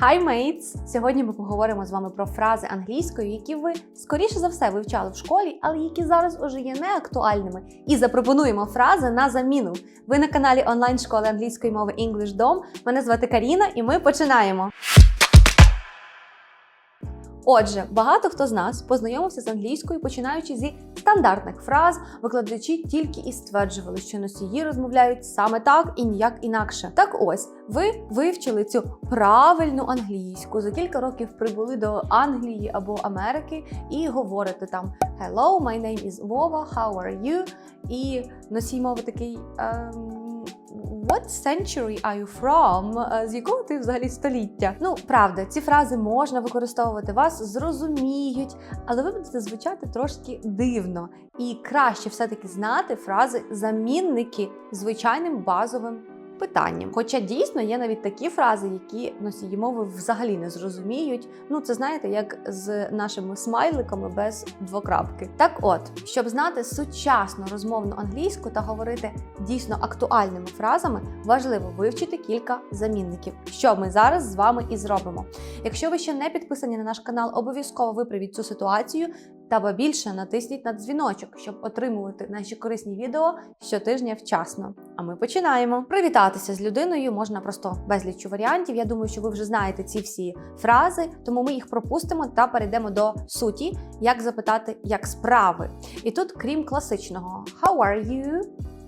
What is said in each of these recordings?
Hi, mates! Сьогодні ми поговоримо з вами про фрази англійської, які ви скоріше за все вивчали в школі, але які зараз уже є неактуальними. І запропонуємо фрази на заміну. Ви на каналі онлайн школи англійської мови EnglishDom. Мене звати Каріна, і ми починаємо. Отже, багато хто з нас познайомився з англійською, починаючи зі стандартних фраз, викладачі тільки і стверджували, що носії розмовляють саме так і ніяк інакше. Так ось ви вивчили цю правильну англійську, за кілька років прибули до Англії або Америки і говорите там Hello, my name is Vova, how are you? І носій мови такий. ем, What century are you from? Е, З якого ти взагалі століття? Ну, правда, ці фрази можна використовувати, вас зрозуміють, але ви будете звучати трошки дивно. І краще все-таки знати фрази замінники звичайним базовим питанням. Хоча дійсно є навіть такі фрази, які носії мови взагалі не зрозуміють. Ну, це знаєте, як з нашими смайликами без двокрапки. Так от, щоб знати сучасну розмовну англійську та говорити дійсно актуальними фразами, важливо вивчити кілька замінників, що ми зараз з вами і зробимо. Якщо ви ще не підписані на наш канал, обов'язково виправіть цю ситуацію. Та ба більше натисніть на дзвіночок, щоб отримувати наші корисні відео щотижня вчасно. А ми починаємо. Привітатися з людиною можна просто безліч варіантів. Я думаю, що ви вже знаєте ці всі фрази, тому ми їх пропустимо та перейдемо до суті, як запитати, як справи. І тут, крім класичного How are you?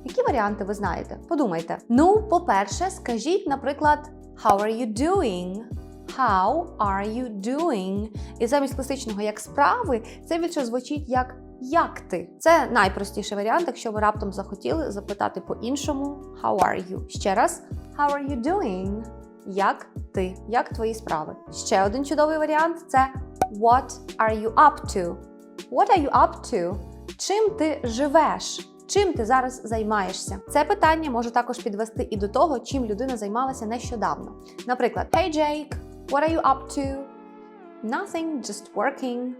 Які варіанти ви знаєте? Подумайте. Ну, по-перше, скажіть, наприклад, How are you doing? How are you doing? І замість класичного як справи, це більше звучить як як ти. Це найпростіший варіант, якщо ви раптом захотіли запитати по-іншому How are you? Ще раз, How are you doing? Як ти? Як твої справи? Ще один чудовий варіант це What are you up to? What are you up to? Чим ти живеш? Чим ти зараз займаєшся? Це питання може також підвести і до того, чим людина займалася нещодавно. Наприклад, Hey Jake, what are you up to? Nothing, just working.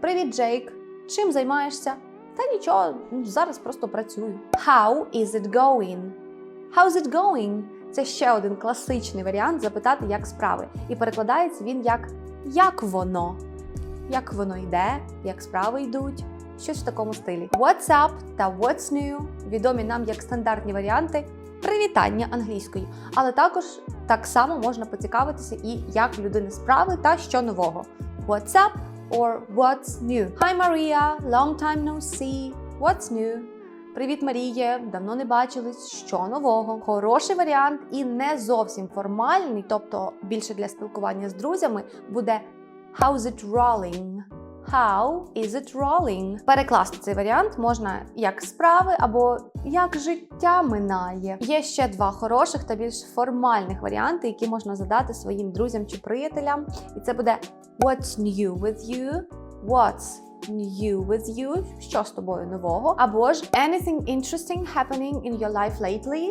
Привіт, Джейк. Чим займаєшся? Та нічого, ну, зараз просто працюю. How is it going? How's it going? Це ще один класичний варіант запитати, як справи. І перекладається він як як воно? Як воно йде, як справи йдуть. Щось в такому стилі. What's up та what's new відомі нам як стандартні варіанти привітання англійської. Але також так само можна поцікавитися і як людини справи та що нового. What's up or what's new? Hi Maria, long time no see. What's new? Привіт, Маріє! Давно не бачились. Що нового? Хороший варіант і не зовсім формальний, тобто більше для спілкування з друзями, буде How's it rolling? How is it rolling? Перекласти цей варіант можна як справи або як життя минає. Є ще два хороших та більш формальних варіанти, які можна задати своїм друзям чи приятелям. І це буде What's new with you? What's new with you? Що з тобою нового? Або ж Anything interesting happening in your life lately?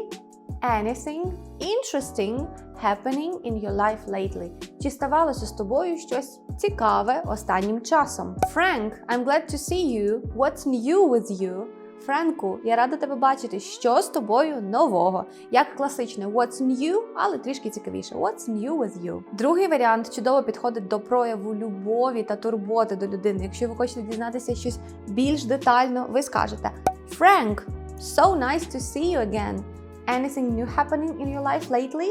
Anything interesting happening in your life lately? Чи ставалося з тобою щось цікаве останнім часом? Frank, I'm glad to see you. What's new with you? Френку, я рада тебе бачити. Що з тобою нового? Як класичне What's new, але трішки цікавіше. What's new with you? Другий варіант чудово підходить до прояву любові та турботи до людини. Якщо ви хочете дізнатися щось більш детально, ви скажете Frank, so nice to see you again. Anything new happening in your life lately?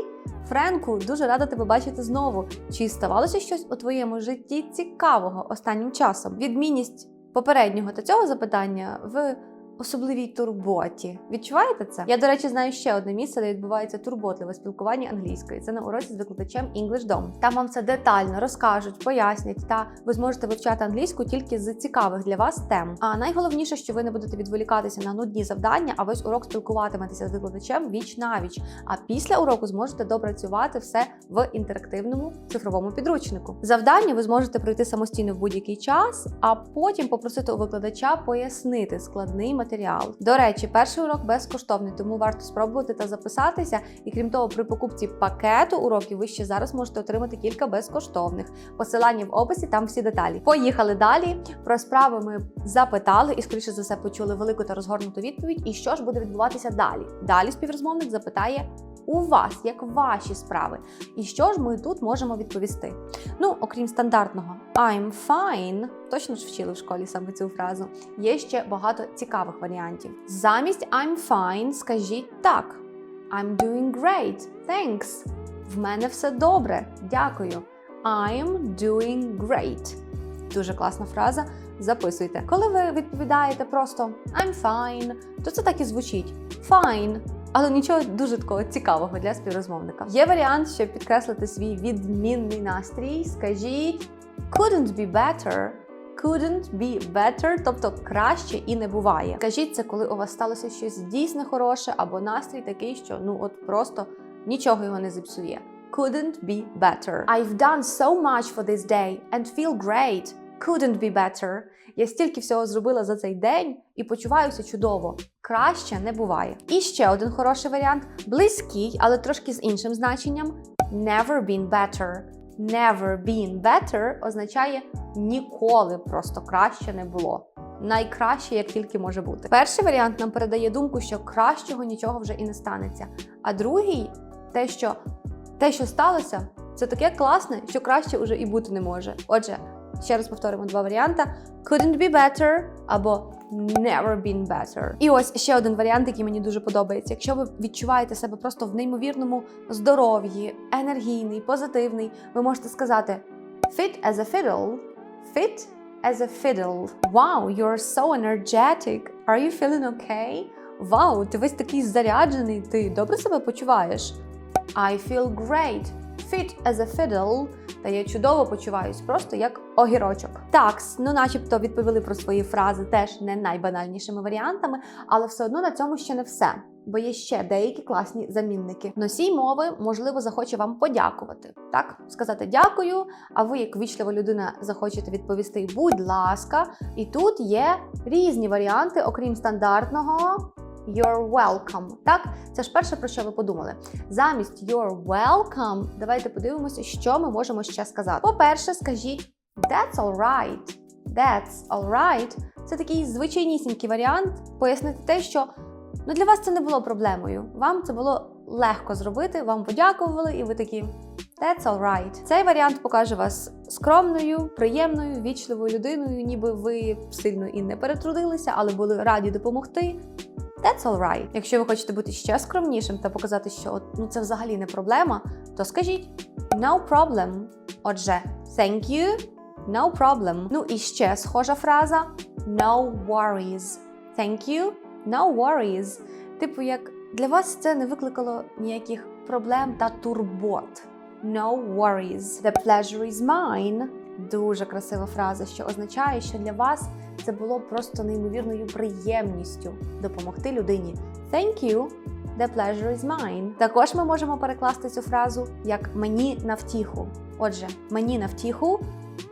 Френку, дуже рада тебе бачити знову. Чи ставалося щось у твоєму житті цікавого останнім часом? Відмінність попереднього та цього запитання в особливій турботі. Відчуваєте це? Я, до речі, знаю ще одне місце, де відбувається турботливе спілкування англійської. Це на уроці з викладачем English Dom. Там вам це детально розкажуть, пояснять, та ви зможете вивчати англійську тільки з цікавих для вас тем. А найголовніше, що ви не будете відволікатися на нудні завдання, а весь урок спілкуватиметеся з викладачем віч навіч. А після уроку зможете допрацювати все в інтерактивному цифровому підручнику. Завдання ви зможете пройти самостійно в будь-який час, а потім попросити у викладача пояснити складний матеріал. До речі, перший урок безкоштовний, тому варто спробувати та записатися. І крім того, при покупці пакету уроків ви ще зараз можете отримати кілька безкоштовних. Посилання в описі, там всі деталі. Поїхали далі. Про справи ми запитали і, скоріше за все, почули велику та розгорнуту відповідь. І що ж буде відбуватися далі? Далі співрозмовник запитає. У вас, як ваші справи, і що ж ми тут можемо відповісти? Ну, окрім стандартного I'm fine, точно ж вчили в школі саме цю фразу. Є ще багато цікавих варіантів. Замість I'm fine скажіть так: I'm doing great, thanks. В мене все добре, дякую. I'm doing great. Дуже класна фраза. Записуйте. Коли ви відповідаєте просто I'm fine, то це так і звучить fine. Але нічого дуже такого цікавого для співрозмовника. Є варіант, щоб підкреслити свій відмінний настрій. Скажіть couldn't be better. Couldn't be better, тобто краще і не буває. Кажіть це, коли у вас сталося щось дійсно хороше, або настрій такий, що ну от просто нічого його не зіпсує. Couldn't be better. I've done so much for this day and feel great. Couldn't be better. Я стільки всього зробила за цей день і почуваюся чудово. Краще не буває. І ще один хороший варіант: близький, але трошки з іншим значенням. Never been better. Never been better означає ніколи просто краще не було. Найкраще, як тільки може бути. Перший варіант нам передає думку, що кращого нічого вже і не станеться. А другий те, що те, що сталося, це таке класне, що краще уже і бути не може. Отже, ще раз повторимо два варіанти: couldn't be better або never been better. І ось ще один варіант, який мені дуже подобається. Якщо ви відчуваєте себе просто в неймовірному здоров'ї, енергійний, позитивний, ви можете сказати fit as a fiddle, fit as a fiddle. Wow, you're so energetic. Are you feeling okay? Вау, ти весь такий заряджений, ти добре себе почуваєш? I feel great. Fit as a fiddle. Та я чудово почуваюсь, просто як огірочок. Так, ну начебто відповіли про свої фрази теж не найбанальнішими варіантами, але все одно на цьому ще не все. Бо є ще деякі класні замінники. Носій мови, можливо, захоче вам подякувати. Так, сказати дякую. А ви, як вічлива людина, захочете відповісти будь ласка. І тут є різні варіанти, окрім стандартного. You're welcome. Так, це ж перше, про що ви подумали. Замість you're welcome, давайте подивимося, що ми можемо ще сказати. По-перше, скажіть that's alright. That's alright. Це такий звичайнісінький варіант пояснити те, що ну, для вас це не було проблемою. Вам це було легко зробити, вам подякували, і ви такі. That's alright. Цей варіант покаже вас скромною, приємною, вічливою людиною, ніби ви сильно і не перетрудилися, але були раді допомогти. That's alright. Якщо ви хочете бути ще скромнішим та показати, що ну це взагалі не проблема, то скажіть no problem. Отже, thank you, no problem. Ну і ще схожа фраза no worries. Thank you, no worries. Типу, як для вас це не викликало ніяких проблем та турбот. No worries. The pleasure is mine. Дуже красива фраза, що означає, що для вас це було просто неймовірною приємністю допомогти людині. Thank you. The pleasure is mine. Також ми можемо перекласти цю фразу як мені на втіху. Отже, мені на втіху.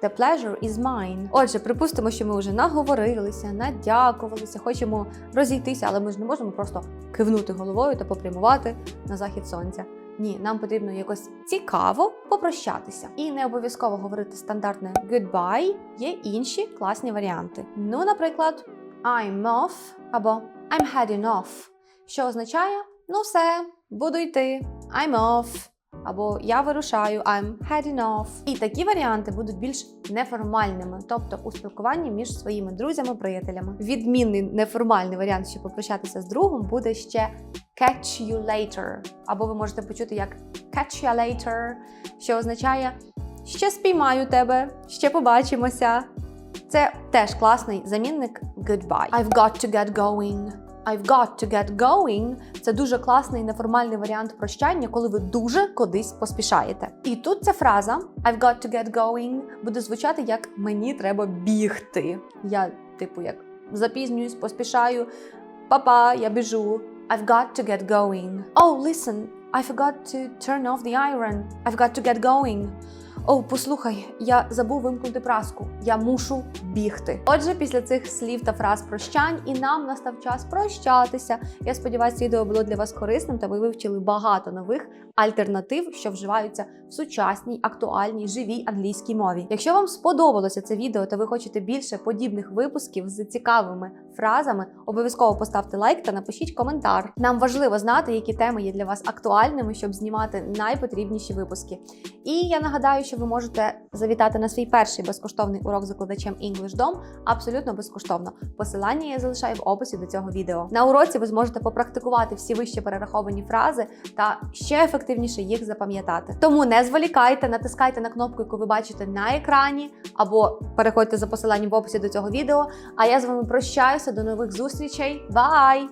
The pleasure is mine. Отже, припустимо, що ми вже наговорилися, надякувалися, хочемо розійтися, але ми ж не можемо просто кивнути головою та попрямувати на захід сонця. Ні, нам потрібно якось цікаво попрощатися. І не обов'язково говорити стандартне goodbye, є інші класні варіанти. Ну, наприклад, I'm off або I'm heading off, що означає ну все, буду йти, I'm off. Або я вирушаю, I'm heading off. І такі варіанти будуть більш неформальними, тобто у спілкуванні між своїми друзями, приятелями. Відмінний неформальний варіант, щоб попрощатися з другом, буде ще catch you later. Або ви можете почути як catch you later, що означає ще спіймаю тебе, ще побачимося. Це теж класний замінник goodbye. I've got to get going. I've got to get going – це дуже класний неформальний варіант прощання, коли ви дуже кудись поспішаєте. І тут ця фраза I've got to get going буде звучати як мені треба бігти. Я, типу, як запізнююсь, поспішаю. Папа, я біжу. I've got to get going. Oh, listen, I forgot to turn off the iron. I've got to get going. О, послухай, я забув вимкнути праску. Я мушу бігти. Отже, після цих слів та фраз прощань, і нам настав час прощатися. Я сподіваюся, відео було для вас корисним та ви вивчили багато нових альтернатив, що вживаються в сучасній, актуальній, живій англійській мові. Якщо вам сподобалося це відео та ви хочете більше подібних випусків з цікавими фразами, обов'язково поставте лайк та напишіть коментар. Нам важливо знати, які теми є для вас актуальними, щоб знімати найпотрібніші випуски. І я нагадаю, що ви можете завітати на свій перший безкоштовний урок з викладачем EnglishDom абсолютно безкоштовно. Посилання я залишаю в описі до цього відео. На уроці ви зможете попрактикувати всі вище перераховані фрази та ще ефективніше їх запам'ятати. Тому не зволікайте, натискайте на кнопку, яку ви бачите на екрані, або переходьте за посиланням в описі до цього відео. А я з вами прощаюся до нових зустрічей. Бай!